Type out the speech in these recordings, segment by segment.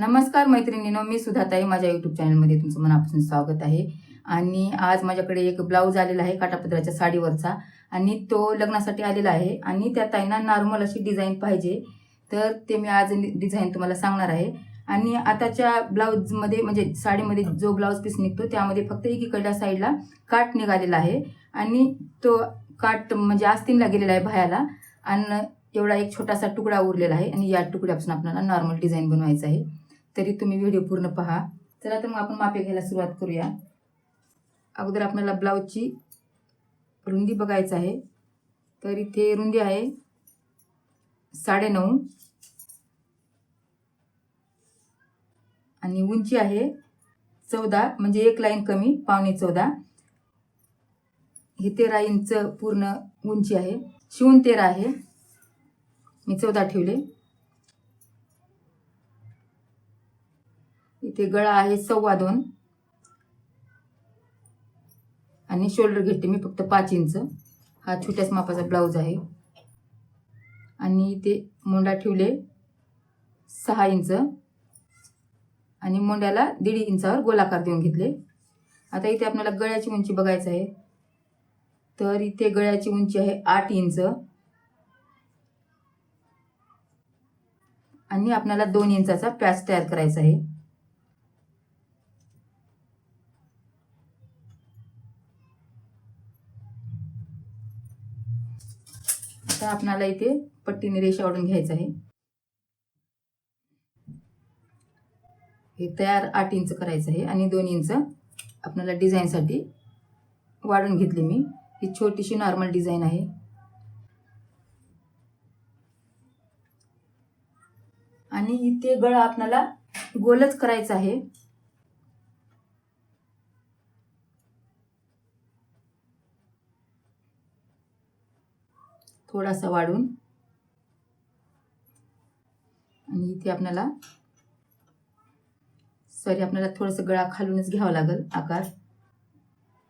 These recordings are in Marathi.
नमस्कार मैत्रिणीनो मी सुधाताई माझ्या युट्यूब चॅनलमध्ये तुमचं मनापासून स्वागत आहे. आणि आज माझ्याकडे एक ब्लाऊज आलेला आहे काटापत्राच्या साडीवरचा. आणि तो लग्नासाठी आलेला आहे. आणि त्या ताईंना नॉर्मल अशी डिझाईन पाहिजे. तर ते मी आज डिझाईन तुम्हाला सांगणार आहे. आणि आताच्या ब्लाऊजमध्ये म्हणजे साडीमध्ये जो ब्लाऊज पीस निघतो त्यामध्ये फक्त एकीकडल्या साईडला काट निघालेला आहे. आणि तो काट म्हणजे आस्तीनला गेलेला आहे बाह्याला आणि एवढा एक छोटासा तुकडा उरलेला आहे. आणि या तुकड्यापासून आपल्याला नॉर्मल डिझाईन बनवायचं आहे. तरी तुम्ही व्हिडिओ पूर्ण पहा. चला तर मग आपण मापे घ्यायला सुरुवात करूया. अगोदर आपल्याला ब्लाऊजची रुंदी बघायचं आहे. तर इथे रुंदी आहे साडेनऊ. आणि उंची आहे चौदा म्हणजे एक लाईन कमी पावणे चौदा. हे तेरा इंच पूर्ण उंची आहे. शिवून तेरा आहे. मी चौदा ठेवले. इथे गळा आहे सव्वा दोन. आणि शोल्डर घेते मी फक्त पाच इंच. हा छोट्याच मापाचा ब्लाऊज आहे. आणि इथे मोंडा ठेवले सहा इंच. आणि मोंड्याला दीड इंचावर गोलाकार देऊन घेतले. आता इथे आपल्याला गळ्याची उंची बघायचं आहे. तर इथे गळ्याची उंची आहे आठ इंच. आणि आपल्याला दोन इंचाचा पॅच तयार करायचा आहे. आता आपणाला इथे पट्टीने रेषा ओढून घ्यायचं आहे. हे तयार आठ इंच करायचं आहे आणि दोन इंच आपल्याला डिझाईनसाठी वाढून घेतली मी. ही छोटीशी नॉर्मल डिझाईन आहे. आणि इथे गळा आपल्याला गोलच करायचा आहे. थोडासा वाढून. आणि इथे आपल्याला सॉरी आपल्याला थोडंसं गळा खालूनच घ्यावा लागेल आकार.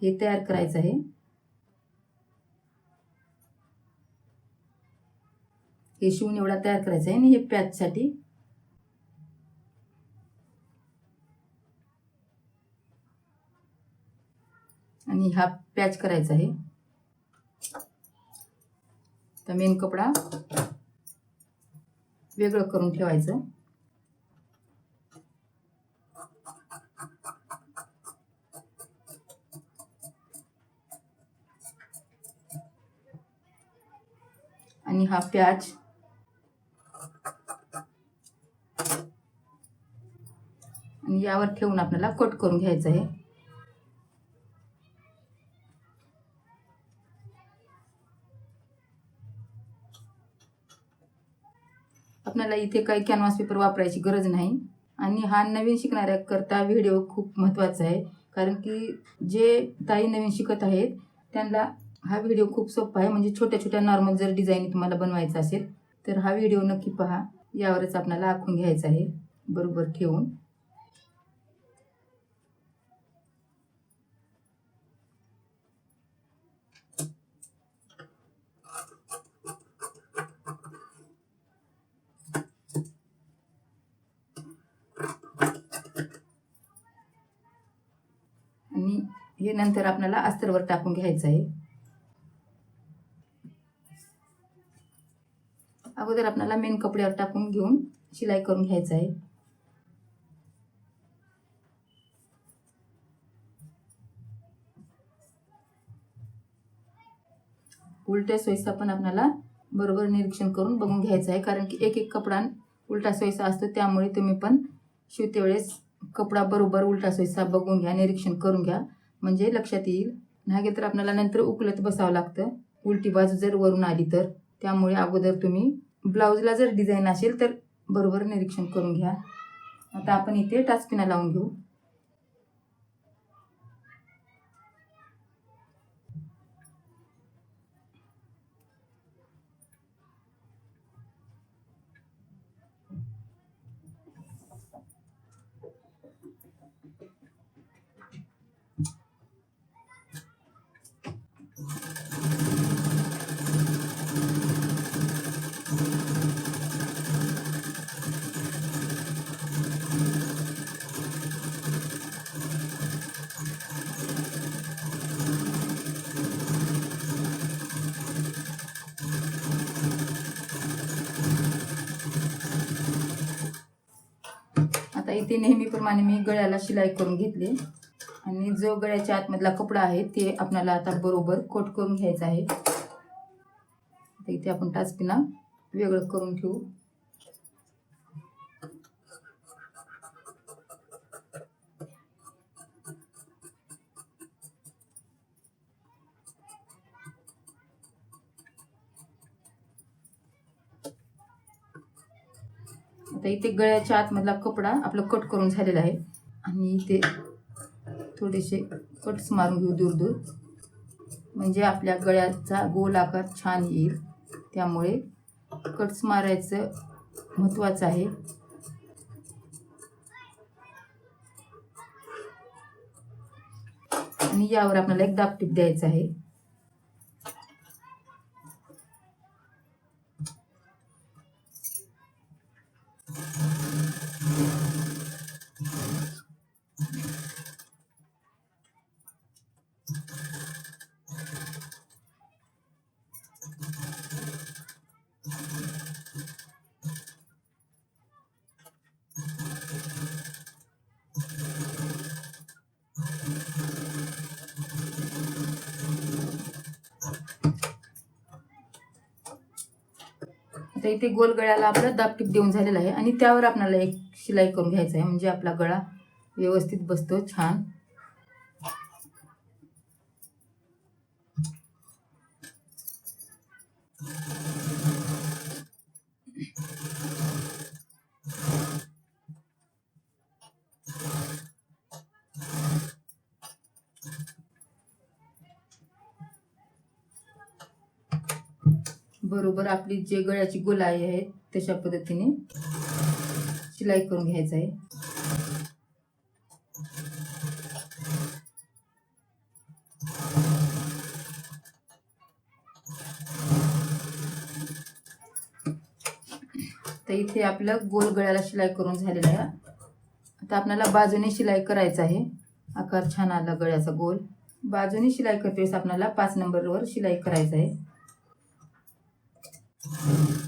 हे तयार करायचं आहे. हे शिवून एवढा तयार करायचा आहे आणि हे पॅचसाठी आणि हा पॅच करायचा आहे. तर मेन कपडा वेगळं करून ठेवायचं. आणि हा प्याज. आणि यावर ठेवून आपल्याला कट करून घ्यायचं आहे. आपल्याला इथे काही कॅनव्हास पेपर वापरायची गरज नाही. आणि हा नवीन शिकणाऱ्याकरता व्हिडिओ खूप महत्त्वाचा आहे. कारण की जे ताई नवीन शिकत आहेत त्यांना हा व्हिडिओ खूप सोपा आहे. म्हणजे छोट्या छोट्या नॉर्मल जर डिझाईन तुम्हाला बनवायचा असेल तर हा व्हिडिओ नक्की पहा. यावरच आपल्याला आखून घ्यायचा आहे. बरोबर ठेवून आणि हे नंतर आपल्याला अस्तरवर टाकून घ्यायचं आहे. अगोदर आपल्याला मेन कपड्यावर टाकून घेऊन शिलाई करून घ्यायचं आहे. उलट्या सोयीचा पण आपल्याला बरोबर निरीक्षण करून बघून घ्यायचं आहे. कारण की एक एक कपडा उलटा सोयीचा असतो त्यामुळे तुम्ही पण शिवते वेळेस कपडा बरोबर उलटा सोयीचा बघून घ्या निरीक्षण करून घ्या. म्हणजे लक्षात येईल. नाही तर आपल्याला नंतर उकलत बसावं लागतं. उलटी बाजू जर वरून आली तर. त्यामुळे अगोदर तुम्ही ब्लाऊजला जर डिझाईन असेल तर बरोबर निरीक्षण करून घ्या. आता आपण इथे टाचपिना लावून घेऊ. ती नेहमीप्रमाणे मी गळ्याला शिलाई करून घेतली. आणि जो गळ्याच्या आतमधला कपडा आहे ते आपल्याला आता बरोबर कोट करून घ्यायचा आहे. इथे आपण टाचपिना वेगळं करून ठेवू आता इथे गळ्याच्या आतमधला कपडा आपला कट करून झालेला आहे. आणि इथे थोडेसे कट्स मारून घेऊ दूर दूर म्हणजे आपल्या गळ्याचा गोल आकार छान येईल. त्यामुळे कट्स मारायचं महत्त्वाचं आहे. आणि यावर आपल्याला एक दापटीप द्यायचं आहे. इथे गोल गळ्याला आपला दापटीप देऊन झालेला आहे. आणि त्यावर आपल्याला एक शिलाई करून घ्यायचं आहे. म्हणजे आपला गळा व्यवस्थित बसतो छान. बरोबर आपली जे गळ्याची गोलाई आहे तशा पद्धतीने शिलाई करून घ्यायचं आहे. तर इथे आपलं गोल गळ्याला शिलाई करून झालेलं आहे. आता आपल्याला बाजूने शिलाई करायचं आहे. आकार छान आला गळ्याचा गोल. बाजूने शिलाई करते वेळेस आपल्याला पाच नंबरवर शिलाई करायचं आहे. Thank you.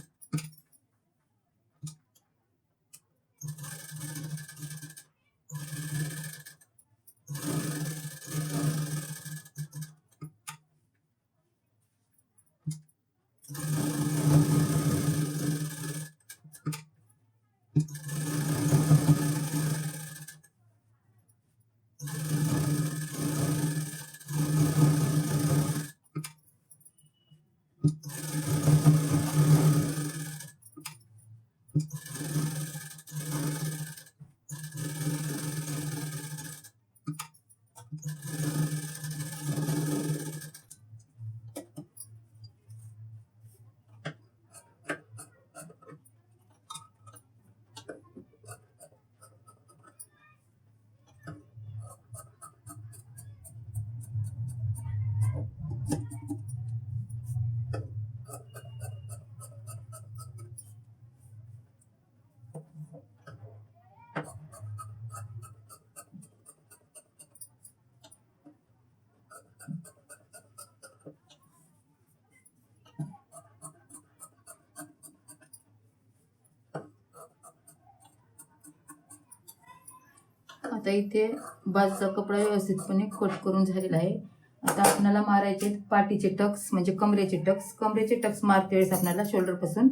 आता इथे बाजूचा कपडा व्यवस्थितपणे कट करून झालेला आहे. आता आपल्याला मारायचे पाठीचे टक्स म्हणजे कमरेचे टक्स. कमरेचे टक्स मारते वेळेस आपल्याला शोल्डरपासून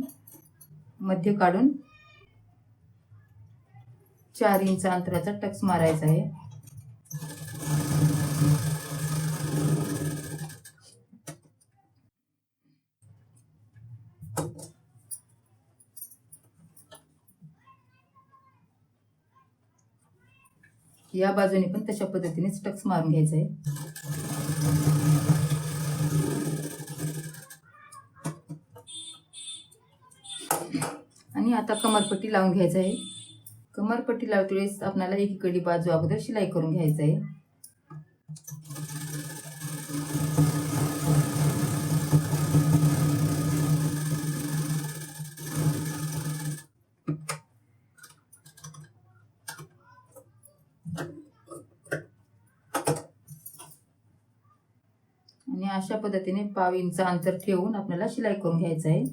मध्य काढून चार इंच अंतराचा टक्स मारायचा आहे. या बाजूने पण तशा पद्धतीने टक्स मारून घ्यायचा आहे आणि आता कमरपट्टी लावून घ्यायचं आहे कमरपट्टी लावते वेळेस आपल्याला एकीकडे बाजू अगोदर शिलाई करून घ्यायचं आहे अशा पद्धतीने पाव इंच अंतर ठेवून आपल्याला शिलाई करून घ्यायचं आहे.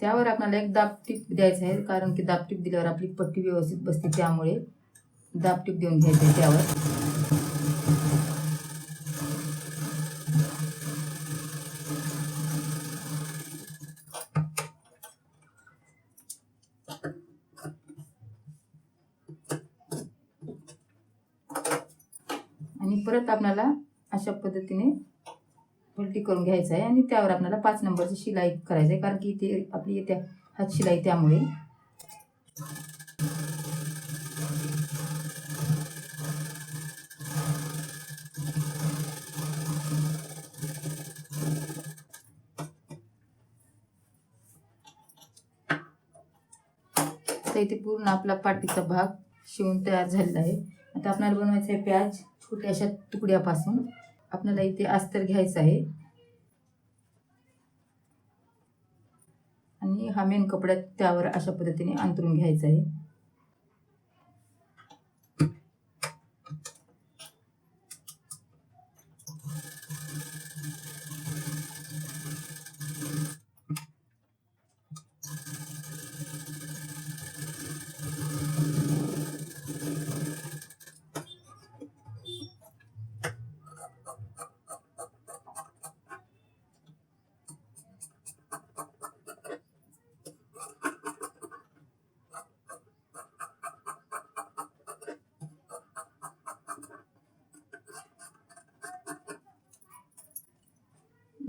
त्यावर आपल्याला एक दाबटीप द्यायचं आहे कारण की दाबटीप दिल्यावर आपली पट्टी व्यवस्थित बसते त्यामुळे. दाबटीप देऊन घ्यायचं आहे त्यावर. आणि परत आपल्याला अशा पद्धतीने पलटी करून घ्यायचं आहे आणि त्यावर आपल्याला पाच नंबरची शिलाई करायचं आहे कारण की इथे आपली येत्या हात शिलाई त्यामुळे आता इथे पूर्ण आपला पाठीचा भाग शिवून तयार झालेला आहे. आता आपल्याला बनवायचं आहे प्याज छोट्या अशा तुकड्यापासून. आपल्याला इथे अस्तर घ्यायचं आहे. आणि हा मेन कपडा त्यावर अशा पद्धतीने अंतरून घ्यायचा आहे.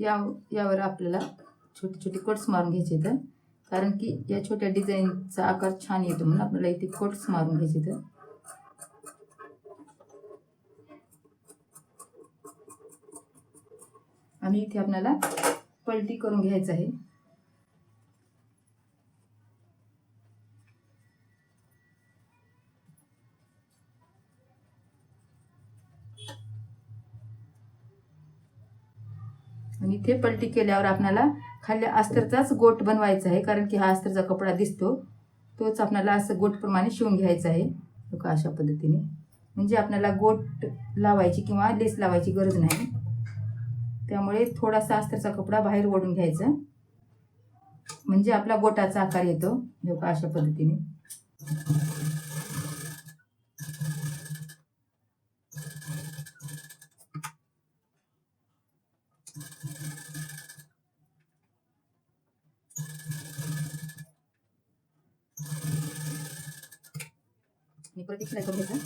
या यावर आपल्याला छोटे छोटे कट्स मारून घ्यायचे तर कारण की या छोट्या डिझाईनचा आकार छान येतो म्हणून आपल्याला इथे कट्स मारून घ्यायचे तर आणि इथे आपल्याला पलटी करून घ्यायचं आहे. आणि इथे पलटी केल्यावर आपल्याला खाल्ल्या अस्तरचाच गोट बनवायचा आहे कारण की हा अस्तरचा कपडा दिसतो. तोच आपल्याला असं गोटप्रमाणे शिवून घ्यायचा आहे. बघा अशा पद्धतीने. म्हणजे आपल्याला गोट लावायची किंवा लेस लावायची गरज नाही. त्यामुळे थोडासा अस्तरचा कपडा बाहेर ओढून घ्यायचा. म्हणजे आपला गोटाचा आकार येतो. लोक बघा अशा पद्धतीने. परत एक करून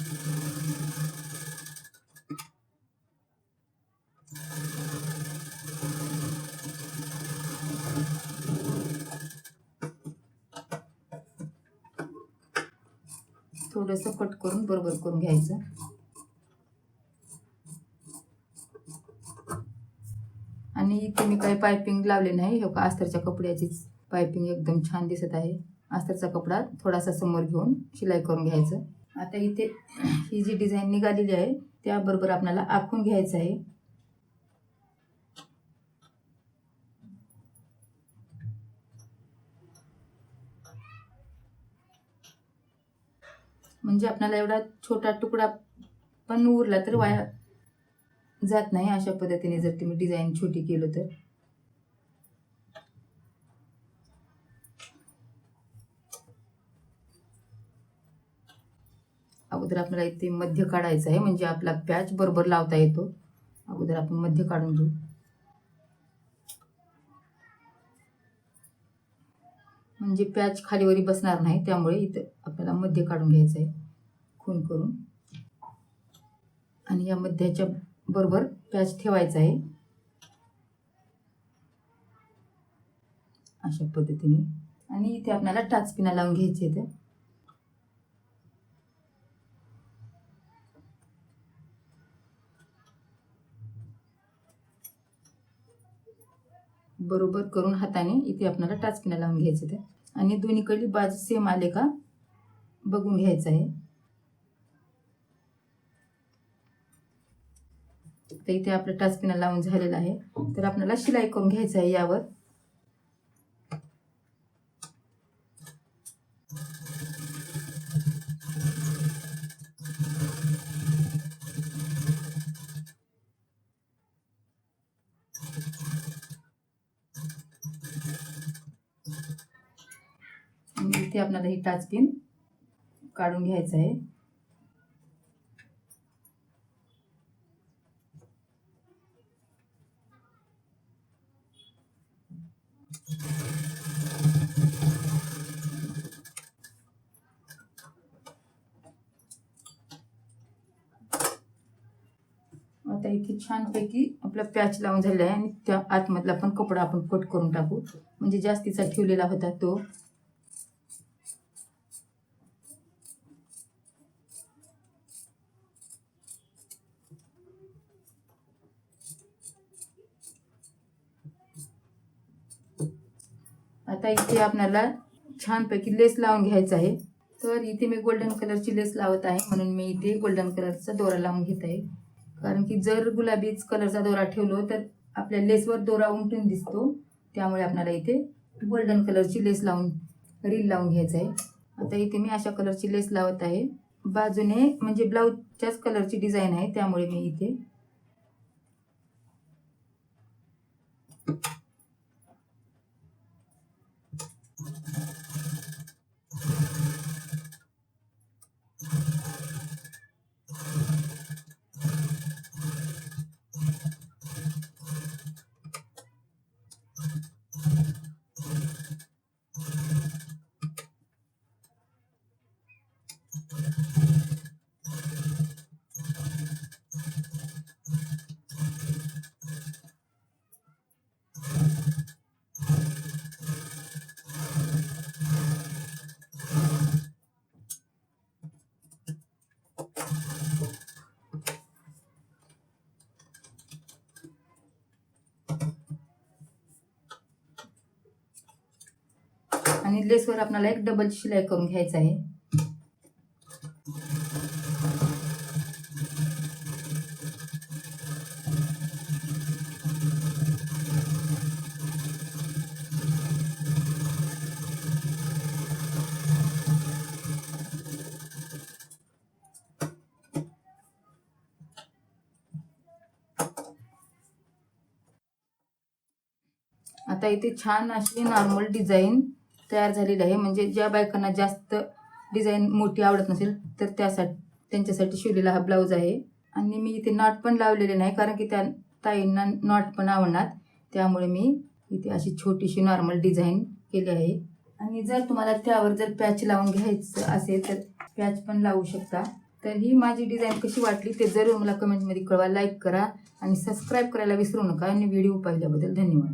थोडंसं कट करून बरोबर करून घ्यायचं. आणि इथे मी काही पायपिंग लावले नाही हे का अस्तरच्या कपड्याचीच पायपिंग एकदम छान दिसत आहे. अस्तरचा कपडा थोडासा समोर घेऊन शिलाई करून घ्यायचं. आता इथे ही जी डिझाईन निघालेली आहे त्याबरोबर आपल्याला आखून घ्यायचं आहे. म्हणजे आपल्याला एवढा छोटा तुकडा पण उरला तर वाया जात नाही अशा पद्धतीने जर तुम्ही डिझाईन छोटी केलं तर. अगोदर आपल्याला इथे मध्य काढायचं आहे म्हणजे आपला पॅच बरोबर लावता येतो. अगोदर आपण मध्य काढून घेऊ. म्हणजे पॅच खालीवरी बसणार नाही त्यामुळे इथं आपल्याला मध्य काढून घ्यायचं आहे खून करून. आणि या मध्याच्या बरोबर पॅच ठेवायचा आहे. अशा पद्धतीने. आणि इथे आपल्याला टाचपिना लावून घ्यायचे इथे बरोबर करून हाताने इथे आपल्याला टाचपिना लावून घ्यायचं ते. आणि दोन्हीकडली बाजू सेम आले का बघून घ्यायचं आहे. तर इथे आपलं टाचपिना लावून झालेला आहे. तर आपल्याला शिलाई करून घ्यायचं आहे यावर. इथे आपल्याला ही टाच पिन काढून घ्यायचं आहे. आता इथे छानपैकी आपला पॅच लावून झालेला आहे आणि त्या आतमधला पण कपडा आपण कट करून टाकू. म्हणजे जास्तीचा ठेवलेला होता तो. आता इथे आपल्याला छानपैकी लेस लावून घ्यायचं आहे. तर इथे मी गोल्डन कलरची लेस लावत आहे. म्हणून मी इथे गोल्डन कलरचा दोरा लावून घेत आहे. कारण की जर गुलाबीच कलरचा दोरा ठेवलो तर आपल्या लेसवर दोरा उमटून दिसतो. त्यामुळे आपल्याला इथे गोल्डन कलरची लेस लावून रील लावून घ्यायचं आहे. आता इथे मी अशा कलरची लेस लावत आहे. बाजूने म्हणजे ब्लाऊजच्याच कलरची डिझाईन आहे. त्यामुळे मी इथे आणि लेसवर आपल्याला एक डबल शिलाई करून घ्यायचं आहे. आता इथे छान अशी नॉर्मल डिझाईन तयार झालेली आहे. म्हणजे ज्या बायकांना जास्त डिझाईन मोठी आवडत नसेल तर त्यासाठी त्यांच्यासाठी शिवलेला हा ब्लाऊज आहे. आणि मी इथे नॉट पण लावलेले नाही कारण की त्या ताईंना नॉट पण आवडणार. त्यामुळे मी इथे अशी छोटीशी नॉर्मल डिझाईन केली आहे. आणि जर तुम्हाला त्यावर जर पॅच लावून घ्यायचं असेल तर पॅच पण लावू शकता. तर ही माझी डिझाईन कशी वाटली ते जरूर मला कमेंटमध्ये कळवा. लाईक करा आणि सबस्क्राईब करायला विसरू नका. आणि व्हिडिओ पाहिल्याबद्दल धन्यवाद.